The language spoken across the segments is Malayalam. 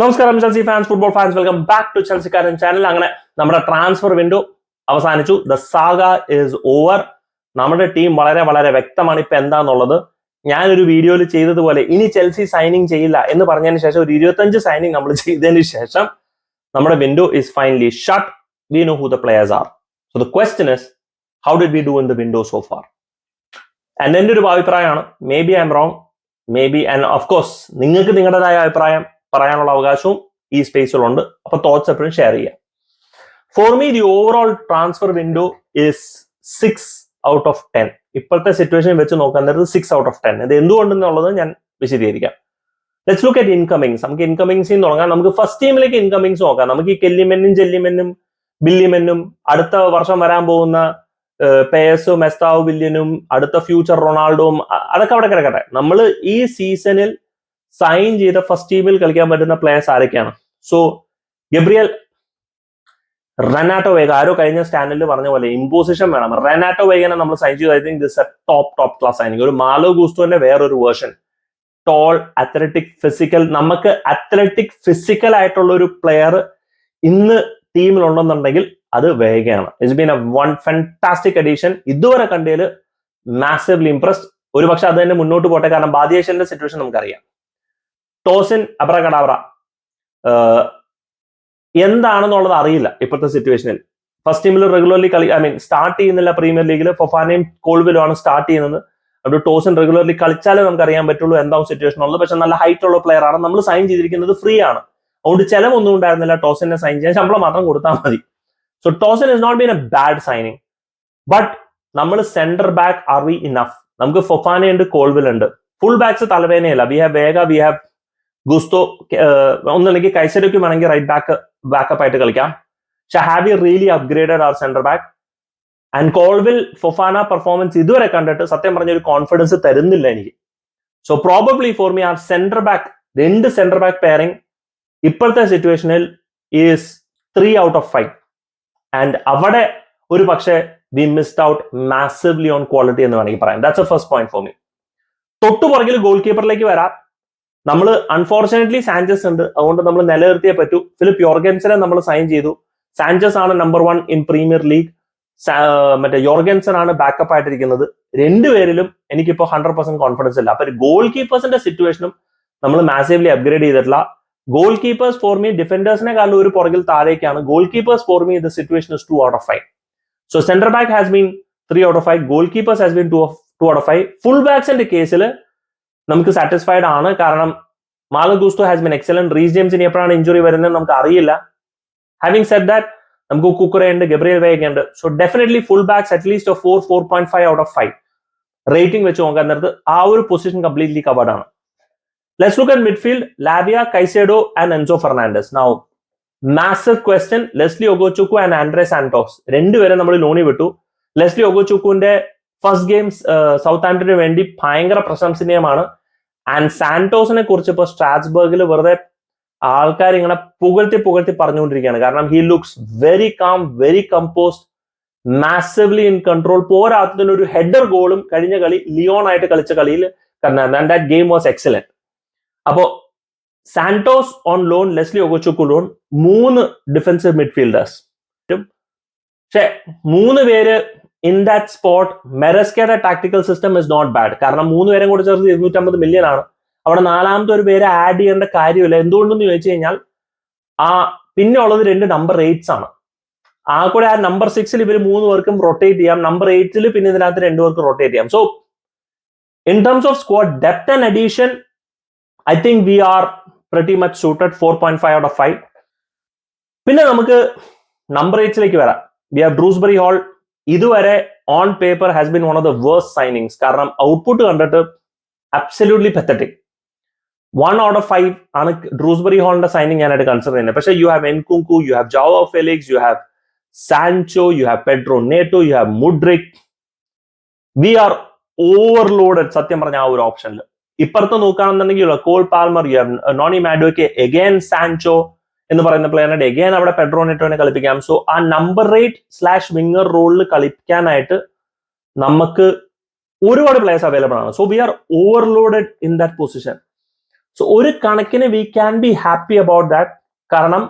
നമസ്കാരം Chelsea fans football fans welcome back to Chelsea ചെൽസിക്കാരൻ channel അങ്ങനെ നമ്മുടെ ട്രാൻസ്ഫർ വിൻഡോ അവസാനിച്ചു. ദ സാഗ ഇസ് ഓവർ നമ്മുടെ ടീം വളരെ വളരെ വ്യക്തമാണ് ഇപ്പൊ എന്താന്നുള്ളത്. ഞാനൊരു വീഡിയോയിൽ ചെയ്തതുപോലെ ഇനി ചെൽസി സൈനിങ് ചെയ്യില്ല എന്ന് പറഞ്ഞതിന് ശേഷം ഒരു ഇരുപത്തഞ്ച് സൈനിങ് നമ്മൾ ചെയ്തതിന് ശേഷം നമ്മുടെ window is finally shut we know who the players are so the question is how did we do in the window so far and എന്റെ ഒരു അഭിപ്രായമാണ്. Maybe I'm wrong maybe and of course നിങ്ങൾക്ക് നിങ്ങളുടേതായ അഭിപ്രായം. പറയാനുള്ള അവകാശവും ഈ സ്പേസിലുണ്ട് അപ്പൊ തോട്ട്സ് എപ്പോഴും ഷെയർ ചെയ്യാം. For me the overall transfer window is six out of ten ഇപ്പോഴത്തെ സിറ്റുവേഷൻ വെച്ച് നോക്കാൻ നേരത്ത് സിക്സ് ഔട്ട് ഓഫ് ടെൻ ഇത് എന്തുകൊണ്ടെന്നുള്ളത് ഞാൻ വിശദീകരിക്കാം. ലെറ്റ്സ് ലുക്ക് അറ്റ് ഇൻകമിങ്സ് നമുക്ക് ഇൻകമിങ്സിൽ തുടങ്ങാം. നമുക്ക് ഫസ്റ്റ് ടീമിലേക്ക് ഇൻകമിങ്സ് നോക്കാം. നമുക്ക് ഈ കെല്ലിമെന്നും ജെല്ലിമെന്നും ബില്ലിമെന്നും അടുത്ത വർഷം വരാൻ പോകുന്ന പേയസോ മെസ്താവ് ബില്യനും അടുത്ത ഫ്യൂച്ചർ റൊണാൾഡോവും അതൊക്കെ അവിടെ കിടക്കട്ടെ. നമ്മൾ ഈ സീസണിൽ സൈൻ ചെയ്ത ഫസ്റ്റ് ടീമിൽ കളിക്കാൻ പറ്റുന്ന പ്ലേയേഴ്സ് ആരൊക്കെയാണ്? സോ ഗബ്രിയൽ റനാട്ടോ വേഗ ആരോ കഴിഞ്ഞ സ്റ്റാൻഡിൽ പറഞ്ഞ പോലെ ഇമ്പോസിഷൻ വേണം. റനാട്ടോ വേഗനെ നമ്മൾ സൈൻ ചെയ്തു I think this a top top class signing ഒരു മാലോ ഗൂസ്റ്റോന്റെ വേറൊരു വേർഷൻ ടോൾ അത്ലറ്റിക് ഫിസിക്കൽ നമുക്ക് അത്ലറ്റിക് ഫിസിക്കൽ ആയിട്ടുള്ള ഒരു പ്ലെയർ ഇന്ന് ടീമിലുണ്ടെന്നുണ്ടെങ്കിൽ അത് വേഗയാണ്. It's been a one fantastic addition ഇതുവരെ കണ്ടതിൽ മാസീവ്ലി ഇംപ്രസ്ഡ് ഒരു പക്ഷെ അത് തന്നെ മുന്നോട്ട് പോട്ടെ. കാരണം ബാദിയേഷന്റെ സിറ്റുവേഷൻ നമുക്കറിയാം. ടോസിൻ അബ്രകടാബ്ര എന്താണെന്നുള്ളത് അറിയില്ല ഇപ്പോഴത്തെ സിറ്റുവേഷനിൽ ഫസ്റ്റ് ടീമിൽ റെഗുലർലി കളി ഐ മീൻ സ്റ്റാർട്ട് ചെയ്യുന്നില്ല പ്രീമിയർ ലീഗിൽ ഫൊഫാനയും കോൾവിലും ആണ് സ്റ്റാർട്ട് ചെയ്യുന്നത്. അതുകൊണ്ട് ടോസിൻ റെഗുലർലി കളിച്ചാലേ നമുക്ക് അറിയാൻ പറ്റുള്ളൂ എന്താവും സിറ്റുവേഷൻ ഉള്ളത് പക്ഷെ നല്ല ഹൈറ്റ് ഉള്ള പ്ലെയർ ആണ്. നമ്മൾ സൈൻ ചെയ്തിരിക്കുന്നത് ഫ്രീ ആണ്. അതുകൊണ്ട് ചെലവൊന്നും ഉണ്ടായിരുന്നില്ല ടോസിനെ സൈൻ ചെയ്യാൻ. ശമ്പളം മാത്രം കൊടുത്താൽ മതി. So Tosin is not been a bad signing but നമ്മൾ centre back are we enough നമുക്ക് ഫൊഫാന ഉണ്ട് കോൾവിൽ ഉണ്ട് full backs തലവേനയല്ല we have Veiga we have Gusto ഒന്നല്ലെങ്കിൽ കൈസരയ്ക്കും വേണമെങ്കിൽ റൈറ്റ് ബാക്ക് ബാക്കപ്പ് ആയിട്ട് കളിക്കാം. പക്ഷെ have you really upgraded our centre back and Colwill Fofana performance ഇതുവരെ കണ്ടിട്ട് സത്യം പറഞ്ഞ ഒരു കോൺഫിഡൻസ് തരുന്നില്ല എനിക്ക്. So probably for me our centre back രണ്ട് സെന്റർ ബാക്ക് പെയറിംഗ് ഇപ്പോഴത്തെ സിറ്റുവേഷനിൽ is three out of five and അവിടെ ഒരു പക്ഷേ we missed out massively on quality എന്ന് വേണമെങ്കിൽ പറയാം. That's a first point for me തൊട്ടു പുറകിൽ ഗോൾ കീപ്പറിലേക്ക് വരാം. നമ്മൾ അൺഫോർച്ചുനേറ്റ്ലി സാഞ്ചസ് ഉണ്ട്. അതുകൊണ്ട് നമ്മൾ നിലനിർത്തിയേ പറ്റൂ. ഫിലിപ്പ് യോർഗൻസനെ നമ്മൾ സൈൻ ചെയ്തു. സാഞ്ചസ് ആണ് number one in Premier League മറ്റേ യോർഗൻസൺ ആണ് ബാക്കപ്പ് ആയിട്ടിരിക്കുന്നത് രണ്ടുപേരിലും എനിക്കിപ്പോ ഹൺഡ്രഡ് പെർസെന്റ് കോൺഫിഡൻസ് ഇല്ല. അപ്പൊ ഗോൾ കീപ്പേഴ്സിന്റെ സിറ്റുവേഷനും നമ്മൾ മാസീവ്ലി അപ്ഗ്രേഡ് ചെയ്തിട്ടില്ല. ഗോൾ കീപ്പേഴ്സ് ഫോർ മീ കാലം ഒരു പുറകിൽ താഴേക്കാണ്. Goalkeepers for me the situation is two out of five so centre back has been three out of five goalkeepers has been two out of five full ബാക്സിന്റെ കേസിൽ നമുക്ക് സാറ്റിസ്ഫൈഡ് ആണ്. കാരണം Malo Gusto has been excellent Reece ജെയിംസിന് എപ്പോഴാണ് ഇഞ്ചുറി വരുന്നത് നമുക്ക് അറിയില്ല. ഹാവിംഗ് സെറ്റ് ദാറ്റ് നമുക്ക് കുക്കറെ ഉണ്ട് ഗബ്രിയൽ വേഗ ഉണ്ട്. So definitely full backs at least four four point five out of five rating വെച്ച് നോക്കാൻ നേരത്ത് ആ ഒരു പൊസിഷൻ കംപ്ലീറ്റ്ലി കവേർഡ് ആണ്. Let's look at midfield Lavia Caicedo and Enzo Fernandez now massive question Lesley Ugochukwu and Andrey Santos രണ്ടുപേരെ നമ്മൾ ലോണി വിട്ടു. ലെസ്ലി ഒഗോചുക്കുവിന്റെ ഫസ്റ്റ് ഗെയിംസ് സൗത്ത് ആംപ്ടന് വേണ്ടി ഭയങ്കര പ്രശംസനീയമാണ്. ആൻഡ് സാന്റോസിനെ കുറിച്ച് ഇപ്പോൾ സ്ട്രാസ്ബർഗിൽ വെറുതെ ആൾക്കാർ ഇങ്ങനെ പുകഴ്ത്തി പുകഴ്ത്തി പറഞ്ഞുകൊണ്ടിരിക്കുകയാണ്. കാരണം he looks very calm very composed massively in control പോരാത്തതിന് ഒരു ഹെഡർ ഗോളും കഴിഞ്ഞ കളി ലിയോൺ ആയിട്ട് കളിച്ച കളിയിൽ ദാറ്റ് ഗെയിം വാസ് എക്സലന്റ് അപ്പോ Santos on loan Lesley Ugochukwu loan മൂന്ന് ഡിഫൻസീവ് മിഡ്ഫീൽഡേഴ്സ് പക്ഷെ മൂന്ന് പേര് in that spot മെറസ്കയുടെ tactical system is not bad കാരണം മൂന്ന് പേരും കൂടെ ചേർത്ത് ഇരുന്നൂറ്റമ്പത് മില്യൺ ആണ്. അവിടെ നാലാമത്തെ ഒരു പേര് ആഡ് ചെയ്യേണ്ട കാര്യമില്ല. എന്തുകൊണ്ടെന്ന് ചോദിച്ചു കഴിഞ്ഞാൽ ആ പിന്നെ ഉള്ളത് രണ്ട് നമ്പർ എയ്റ്റ്സ് ആണ്. ആ കൂടെ ആ നമ്പർ സിക്സിൽ ഇവർ മൂന്ന് പേർക്കും റൊട്ടേറ്റ് ചെയ്യാം. നമ്പർ എയ്റ്റിൽ പിന്നെ ഇതിനകത്ത് രണ്ടു പേർക്ക് റൊട്ടേറ്റ് ചെയ്യാം. So in terms of squad depth and addition I think we are pretty much suited four point five out of five പിന്നെ നമുക്ക് നമ്പർ എയ്റ്റ്സിലേക്ക് വരാം. വി ഹാവ് ഡ്രൂസ്ബറി ഹാൾ ഇതുവരെ on paper has been one of the worst signings കാരണം ഔട്ട്പുട്ട് കണ്ടിട്ട് absolutely pathetic one out of five ആണ് ഡ്രൂസ്ബറി ഹോളിന്റെ സൈനിങ് ഞാനായിട്ട് കൺസിഡർ ചെയ്യുന്നത്. പക്ഷേ you have Nkunku you have Joao Felix you have Sancho you have Pedro Neto you have Mudryk we are overloaded സത്യം പറഞ്ഞ ആ ഒരു ഓപ്ഷനിൽ ഇപ്പുറത്ത് നോക്കുകയാണെന്നുണ്ടെങ്കിൽ Cole Palmer you have Noni മാഡോയ്ക്ക് again Sancho എന്ന് പറയുന്ന പ്ലെയറിനെ എഗെയിൻ അവിടെ പെഡ്രോ നെറ്റോനെ കളിപ്പിക്കാം. സോ ആ നമ്പർ റേറ്റ് സ്ലാഷ് വിങ്ങർ റോളിൽ കളിക്കാനായിട്ട് നമുക്ക് ഒരുപാട് പ്ലേയേഴ്സ് അവൈലബിൾ ആണ്. So we are overloaded in that position so ഒരു കണക്കിന് we can be happy about that കാരണം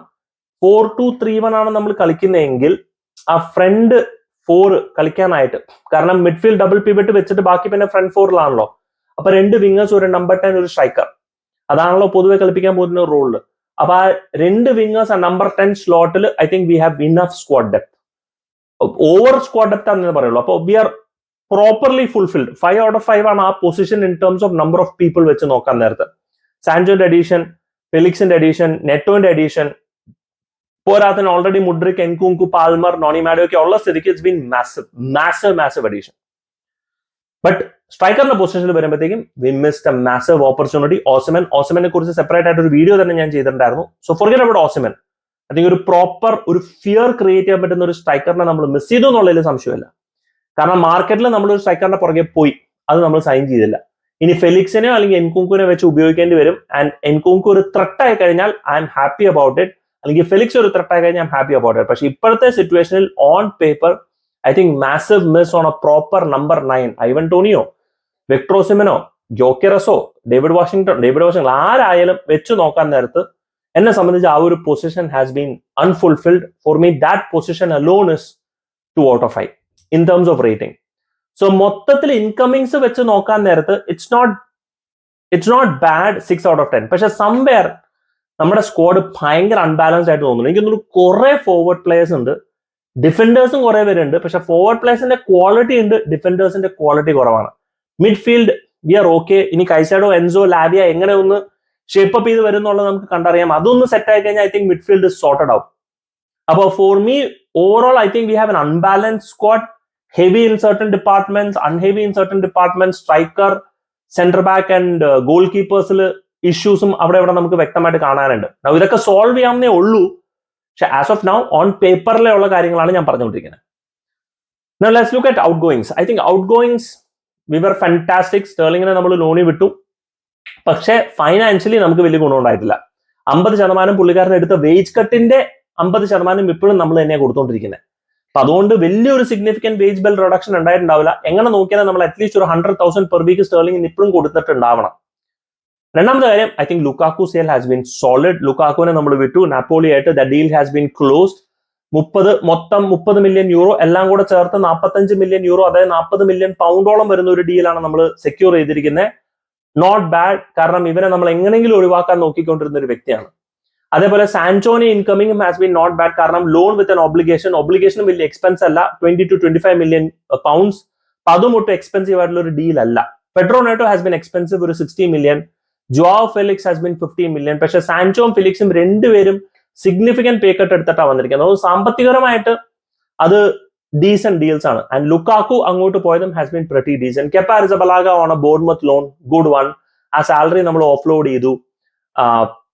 ഫോർ ടു ത്രീ വൺ ആണ് നമ്മൾ കളിക്കുന്നതെങ്കിൽ ആ ഫ്രണ്ട് ഫോർ കളിക്കാനായിട്ട്. കാരണം മിഡ്ഫീൽഡ് ഡബിൾ പിവറ്റ് വെച്ചിട്ട് ബാക്കി പിന്നെ ഫ്രണ്ട് ഫോറിലാണല്ലോ അപ്പൊ രണ്ട് വിങ്ങേഴ്സ് ഒരു നമ്പർ ടെൻ ഒരു സ്ട്രൈക്കർ അതാണല്ലോ പൊതുവെ കളിപ്പിക്കാൻ പോകുന്ന റോളിൽ അപ്പൊ ആ രണ്ട് വിങ്ങേഴ്സ് ആ number ten സ്ലോട്ടിൽ I think we have enough squad depth over squad depth ആണെന്ന് പറയുള്ളൂ. അപ്പൊ we are properly fulfilled five out of five ആണ് ആ position in terms of number of people വെച്ച് നോക്കാൻ നേരത്തെ. സാൻജോന്റെ അഡീഷൻ ഫെലിക്സിന്റെ അഡീഷൻ നെറ്റോന്റെ addition പോരാത്തിന് already Mudryk Nkunku Palmer Noni Madueke ഒക്കെ ഉള്ള സ്ഥിതിക്ക് it's been mass mass mass addition but സ്ട്രൈക്കറിന്റെ പൊസിഷനിൽ വരുമ്പോഴത്തേക്കും we missed a massive opportunity Osimhen ഓസമനെ കുറിച്ച് സെപ്പറേറ്റ് ആയിട്ട് ഒരു വീഡിയോ തന്നെ ഞാൻ ചെയ്തിട്ടുണ്ടായിരുന്നു. So forget about Osimhen. അല്ലെങ്കിൽ ഒരു പ്രോപ്പർ ഒരു ഫിയർ ക്രിയേറ്റ് ചെയ്യാൻ പറ്റുന്ന ഒരു സ്ട്രൈക്കറിനെ നമ്മൾ മിസ് ചെയ്തു എന്നുള്ളതിൽ സംശയമില്ല. കാരണം മാർക്കറ്റിൽ നമ്മൾ ഒരു സ്ട്രൈക്കറിന്റെ പുറകെ പോയി. അത് നമ്മൾ സൈൻ ചെയ്തില്ല. ഇനി ഫെലിക്സിനെ അല്ലെങ്കിൽ എൻകുങ്കുവിനെ വെച്ച് ഉപയോഗിക്കേണ്ടി വരും. ആൻഡ് എൻകുങ്കു ഒരു ത്രട്ട് ആയി കഴിഞ്ഞാൽ I am happy about it അല്ലെങ്കിൽ ഫെലിക്സ് ഒരു ത്രട്ട് ആയി കഴിഞ്ഞാൽ ഐ ഹാപ്പി അബൌട്ട് ഇറ്റ് പക്ഷേ ഇപ്പോഴത്തെ സിറ്റുവേഷനിൽ on paper I think massive miss on a proper number nine Ivan Tonio വെക്ട്രോസിമനോ ജോക്കിറസോ ഡേവിഡ് വാഷിംഗ്ടൺ ഡേവിഡ് വാഷിംഗ്ടൺ ആരായാലും വെച്ചു നോക്കാൻ നേരത്ത് എന്നെ സംബന്ധിച്ച് ആ ഒരു position has been unfulfilled for me that position alone is two out of five in terms of rating so മൊത്തത്തിൽ ഇൻകമിങ്സ് വെച്ച് നോക്കാൻ നേരത്ത് it's not it's not bad six out of ten പക്ഷെ സംവെയർ നമ്മുടെ സ്ക്വാഡ് ഭയങ്കര അൺബാലൻസ്ഡ് ആയിട്ട് തോന്നുന്നു. എനിക്ക് തോന്നുന്നു കുറെ ഫോർവേഡ് പ്ലേയേഴ്സ് ഉണ്ട്. ഡിഫൻഡേഴ്സും കുറെ പേരുണ്ട്. പക്ഷെ ഫോർവേഡ് പ്ലേയേഴ്സിന്റെ ക്വാളിറ്റി ഉണ്ട്. ഡിഫൻഡേഴ്സിന്റെ ക്വാളിറ്റി കുറവാണ്. മിഡ്ഫീൽഡ് വി ആർ ഓക്കെ ഇനി കൈസാഡോ എൻസോ ലാവിയ എങ്ങനെ ഒന്ന് ഷേപ്പ് അപ്പ് ചെയ്ത് വരും എന്നുള്ളത് നമുക്ക് കണ്ടറിയാം. അതൊന്ന് സെറ്റ് ആയി കഴിഞ്ഞാൽ ഐ തിങ്ക് മിഡ്ഫീൽഡ് സോർട്ടഡ് ആവും അപ്പോൾ for me overall I think we have an unbalance squad heavy in certain departments unheavy in certain department striker centre back and goal കീപ്പേഴ്സിൽ ഇഷ്യൂസും അവിടെ ഇവിടെ നമുക്ക് വ്യക്തമായിട്ട് കാണാനുണ്ട്. ഇതൊക്കെ സോൾവ് ചെയ്യാമെന്നേ ഉള്ളൂ. പക്ഷെ ആസ് ഓഫ് നൗ ഓൺ പേപ്പറിലെ ഉള്ള കാര്യങ്ങളാണ് ഞാൻ പറഞ്ഞുകൊണ്ടിരിക്കുന്നത്. Let's look at outgoings. I think outgoings we were fantastic. സ്റ്റേർലിങ്ങിനെ നമ്മൾ ലോണി വിട്ടു. പക്ഷെ ഫൈനാൻഷ്യലി നമുക്ക് വലിയ ഗുണമുണ്ടായിട്ടില്ല അമ്പത് ശതമാനം പുള്ളിക്കാരൻ എടുത്ത വേജ് കട്ടിന്റെ അമ്പത് ശതമാനം ഇപ്പോഴും നമ്മൾ തന്നെയാണ് കൊടുത്തോണ്ടിരിക്കുന്നത് അപ്പൊ അതുകൊണ്ട് വലിയൊരു സിഗ്നിഫിക്കന്റ് വേജ് ബെൽ റിഡക്ഷൻ ഉണ്ടായിട്ടുണ്ടാവില്ല. എങ്ങനെ നോക്കിയാൽ നമ്മൾ അറ്റ്ലീസ്റ്റ് ഒരു ഹൺഡ്രഡ് തൗസൻഡ് പെർ വീക്ക് സ്റ്റേർലിംഗിന് ഇപ്പോഴും കൊടുത്തിട്ടുണ്ടാവണം. രണ്ടാമത്തെ കാര്യം I think Lukaku sale has been solid ലുക്കാക്കുവിനെ നമ്മൾ വിട്ടു. നാപ്പോളി ആയിട്ട് the deal has been closed മുപ്പത് മൊത്തം മുപ്പത് മില്യൺ യൂറോ എല്ലാം കൂടെ ചേർത്ത് നാൽപ്പത്തഞ്ച് മില്യൺ യൂറോ അതായത് നാൽപ്പത് മില്യൺ പൗണ്ടോളം വരുന്ന ഒരു ഡീലാണ് നമ്മൾ സെക്യൂർ ചെയ്തിരിക്കുന്നത് നോട്ട് ബാഡ് കാരണം ഇവനെ നമ്മൾ എങ്ങനെയെങ്കിലും ഒഴിവാക്കാൻ നോക്കിക്കൊണ്ടിരുന്ന ഒരു വ്യക്തിയാണ്. അതേപോലെ സാൻചോണി incoming has been not bad കാരണം ലോൺ വിത്ത് എൻ ഒബ്ലിഗേഷൻ ഒബ്ലിഗേഷനും വലിയ എക്സ്പെൻസ് അല്ല twenty two twenty five million pounds അതും ഒട്ടും എക്സ്പെൻസീവ് ആയിട്ടുള്ള ഒരു ഡീൽ അല്ല. Pedro Neto has been expensive ഒരു sixty million Joao Felix has been fifty million പക്ഷേ സാൻചോം ഫിലിക്സും രണ്ടുപേരും സിഗ്നിഫിക്കന്റ് പേ കട്ട് എടുത്തിട്ടാണ് വന്നിരിക്കുന്നത്. അതുകൊണ്ട് സാമ്പത്തികപരമായിട്ട് അത് ഡീസെന്റ് ഡീൽസ് ആണ്. ആൻഡ് ലുക്കാക്കു അങ്ങോട്ട് പോയതും has been pretty decent Kepa Arrizabalaga on a Bournemouth loan good one ആ സാലറി നമ്മൾ ഓഫ്ലോഡ് ചെയ്തു.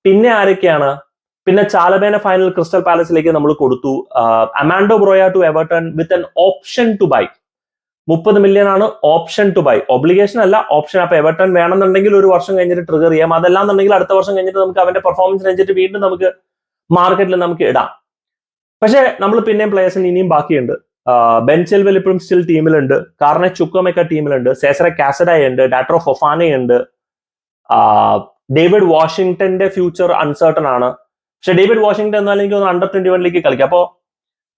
പിന്നെ ആരൊക്കെയാണ്? പിന്നെ ചാലബേന ഫൈനൽ ക്രിസ്റ്റൽ പാലസിലേക്ക് നമ്മൾ കൊടുത്തു. Armando Broja to Everton with an option to buy മുപ്പത് മില്യൺ ആണ് ഓപ്ഷൻ ടു ബൈ ഒബ്ലിഗേഷൻ അല്ല ഓപ്ഷൻ അപ്പൊ എവർട്ടൺ വേണമെന്നുണ്ടെങ്കിൽ ഒരു വർഷം കഴിഞ്ഞിട്ട് ട്രിഗർ ചെയ്യാം. അതെല്ലാം അതല്ലാന്നുണ്ടെങ്കിൽ അടുത്ത വർഷം കഴിഞ്ഞിട്ട് നമുക്ക് അവന്റെ പെർഫോമൻസ് കഴിഞ്ഞിട്ട് വീണ്ടും നമുക്ക് മാർക്കറ്റിൽ നമുക്ക് ഇടാം. പക്ഷേ നമ്മൾ പിന്നെയും പ്ലേയേഴ്സിന് ഇനിയും ബാക്കിയുണ്ട്. ബെൻ ചെൽവൽ ഇപ്പോഴും സ്റ്റിൽ ടീമിലുണ്ട് കാർണെ ചുക്കമൊക്കെ ടീമിലുണ്ട് സേസറ കാസഡായ ഉണ്ട് ഫൊഫാനെ ഉണ്ട് ഡേവിഡ് വാഷിംഗ്ടന്റെ ഫ്യൂച്ചർ അൺസർട്ടൺ ആണ്. പക്ഷെ ഡേവിഡ് വാഷിംഗ്ടൺ എന്നാലും എനിക്ക് തോന്നുന്നു അണ്ടർ ട്വന്റി വണ്ണിലേക്ക് കളിക്കാം. അപ്പോൾ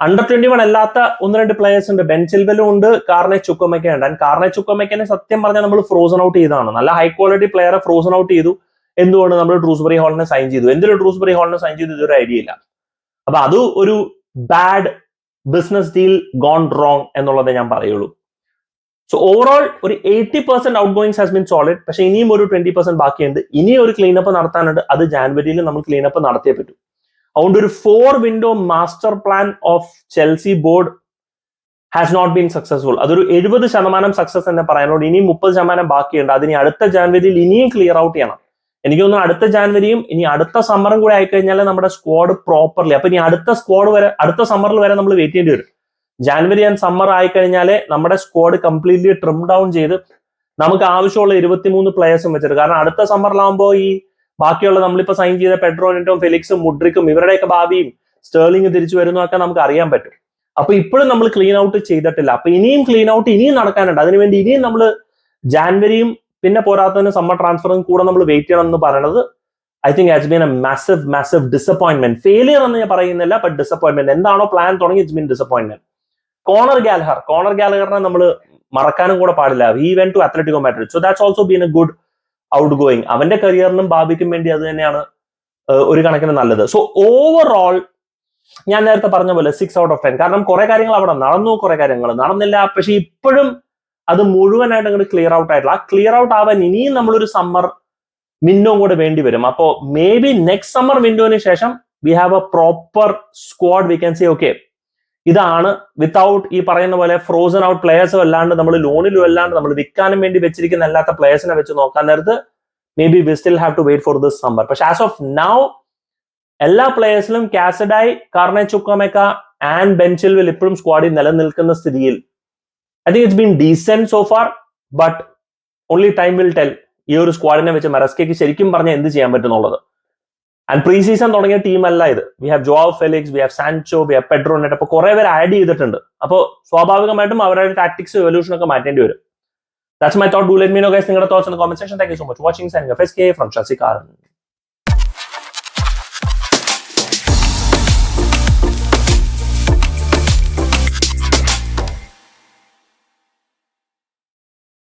അണ്ടർ ട്വന്റി വൺ അല്ലാത്ത ഒന്ന് രണ്ട് പ്ലേയേഴ്സ് ഉണ്ട്. ബെൻ ചിൽവലും ഉണ്ട് കാർണെ ചുക്കമൊക്കെ ഉണ്ട്. കാർണെ ചുക്കമൊക്കെ സത്യം പറഞ്ഞാൽ നമ്മൾ ഫ്രോസൺ ഔട്ട് ചെയ്തതാണ്. നല്ല ഹൈ ക്വാളിറ്റി പ്ലെയറെ ഫ്രോസൺ ഔട്ട് ചെയ്തു. എന്തുകൊണ്ട് നമ്മൾ ഡ്രൂസ്ബറി ഹോളിനെ സൈൻ ചെയ്തു? എന്തിനാണ് ഡ്രൂസ്ബറി ഹോളിനെ സൈൻ ചെയ്തു? ഇതൊരു ഐഡിയ ഇല്ല. അപ്പൊ അത് ഒരു bad business deal gone wrong എന്നുള്ളതേ ഞാൻ പറയുള്ളൂ. സോ ഓവറോൾ ഒരു eighty percent outgoings has been solid പക്ഷെ ഇനിയും ഒരു ട്വന്റി പെർസെന്റ് ബാക്കിയുണ്ട്. ഇനി ഒരു ക്ലീനപ്പ് നടത്താനുണ്ട്. അത് ജാനുവരിയിൽ നമ്മൾ ക്ലീനപ്പ് നടത്തിയേ പറ്റൂ. അതുകൊണ്ട് ഒരു four window master plan of Chelsea board has not been successful അതൊരു എഴുപത് ശതമാനം സക്സസ് എന്ന് പറയാനുള്ളൂ ഇനിയും മുപ്പത് ശതമാനം ബാക്കിയുണ്ട്. അതിനി അടുത്ത ജാനുവരിയിൽ ഇനിയും ക്ലിയർ ഔട്ട് ചെയ്യണം. എനിക്ക് തോന്നുന്നു അടുത്ത ജാനുവരിയും ഇനി അടുത്ത സമ്മറും കൂടെ ആയിക്കഴിഞ്ഞാൽ നമ്മുടെ സ്ക്വാഡ് പ്രോപ്പർലി അപ്പൊ ഇനി അടുത്ത സ്ക്വാഡ് വരെ അടുത്ത സമ്മറിൽ വരെ നമ്മൾ വെയിറ്റ് ചെയ്യേണ്ടി വരും. ജാനുവരി ആൻഡ് സമ്മർ ആയിക്കഴിഞ്ഞാൽ നമ്മുടെ സ്ക്വാഡ് കംപ്ലീറ്റ്ലി ട്രിം ഡൗൺ ചെയ്ത് നമുക്ക് ആവശ്യമുള്ള ഇരുപത്തിമൂന്ന് പ്ലേയേഴ്സും വെച്ചിട്ട്. കാരണം അടുത്ത സമ്മറിലാകുമ്പോൾ ഈ ബാക്കിയുള്ള നമ്മളിപ്പോ സൈൻ ചെയ്ത പെട്രോണിറ്റും ഫെലിക്സും മുഡ്രിക്കും ഇവരുടെയൊക്കെ ഭാവിയും സ്റ്റേർലിംഗ് തിരിച്ചു വരുന്നതൊക്കെ നമുക്ക് അറിയാൻ പറ്റും. അപ്പൊ ഇപ്പോഴും നമ്മൾ ക്ലീൻ ഔട്ട് ചെയ്തിട്ടില്ല. അപ്പൊ ഇനിയും ക്ലീൻ ഔട്ട് ഇനിയും നടക്കാനുണ്ട്. അതിനുവേണ്ടി ഇനിയും നമ്മൾ ജാനുവരിയും പിന്നെ പോരാത്തതിന് സമ്മർ ട്രാൻസ്ഫറും കൂടെ നമ്മൾ വെയിറ്റ് ചെയ്യണം എന്ന് പറയുന്നത് I think has been a massive massive disappointment failure എന്ന് ഞാൻ പറയുന്നില്ല ബട്ട് ഡിസപ്പോയിന്റ്മെന്റ് എന്താണോ പ്ലാൻ തുടങ്ങി it's been disappointment Conor Gallagher Conor ഗാലഹറിനെ നമ്മൾ മറക്കാനും കൂടെ പാടില്ല. We went to Atletico Madrid so that's also been a good outgoing അവന്റെ കരിയറിനും ഭാവിക്കും വേണ്ടി അത് തന്നെയാണ് ഒരു കണക്കിന് നല്ലത്. സോ ഓവറോൾ ഞാൻ നേരത്തെ പറഞ്ഞ പോലെ സിക്സ് ഔട്ട് ഓഫ് ടെൻ കാരണം കുറെ കാര്യങ്ങൾ അവിടെ നടന്നു കുറെ കാര്യങ്ങൾ നടന്നില്ല. പക്ഷെ ഇപ്പോഴും അത് മുഴുവനായിട്ട് അങ്ങോട്ട് ക്ലിയർ ഔട്ട് ആയിട്ടില്ല. ആ ക്ലിയർ ഔട്ട് ആവാൻ ഇനിയും നമ്മളൊരു സമ്മർ വിൻഡോ കൂടെ വേണ്ടി വരും. അപ്പോ മേ ബി നെക്സ്റ്റ് സമ്മർ വിൻഡോന് ശേഷം we have a proper squad we okay ഇതാണ് വിത്തൗട്ട് ഈ പറയുന്ന പോലെ ഫ്രോസൺ ഔട്ട് പ്ലേയേഴ്സും അല്ലാണ്ട് നമ്മൾ ലോണിലും അല്ലാണ്ട് നമ്മൾ വിൽക്കാനും വേണ്ടി വെച്ചിരിക്കുന്ന അല്ലാത്ത പ്ലേയേഴ്സിനെ വെച്ച് നോക്കാൻ നേരത്ത് maybe we still have to wait for this summer പക്ഷെ ആസ് ഓഫ് നൗ എല്ലാ പ്ലേയേഴ്സിലും കാസഡായി കാർണെ ചുക്കോമേക്ക ആൻഡ് ബെൻചിൽവിൽ ഇപ്പോഴും സ്ക്വാഡിൽ നിലനിൽക്കുന്ന സ്ഥിതിയിൽ I think it's been decent so far but only time will tell ഈ ഒരു സ്ക്വാഡിനെ വെച്ച് മെറസ്കയ്ക്ക് ശരിക്കും പറഞ്ഞാൽ എന്ത് ചെയ്യാൻ പറ്റുന്നുള്ളത്? ആൻഡ് പ്രീ സീസൺ തുടങ്ങിയ ടീം അല്ല ഇത്. We have Joao Felix we have Sancho we have Pedro Neto അപ്പോൾ കുറെ പേര് ആഡ് ചെയ്തിട്ടുണ്ട്. അപ്പോൾ സ്വാഭാവികമായിട്ടും അവരുടെ ടാക്ടിക്സ് എവല്യൂഷൻ ഒക്കെ മാറ്റേണ്ടി വരും. That's my thought do let me know guys നിങ്ങളുടെ thoughts comment section thank you so much watching San F S K from ഷസികാരൻ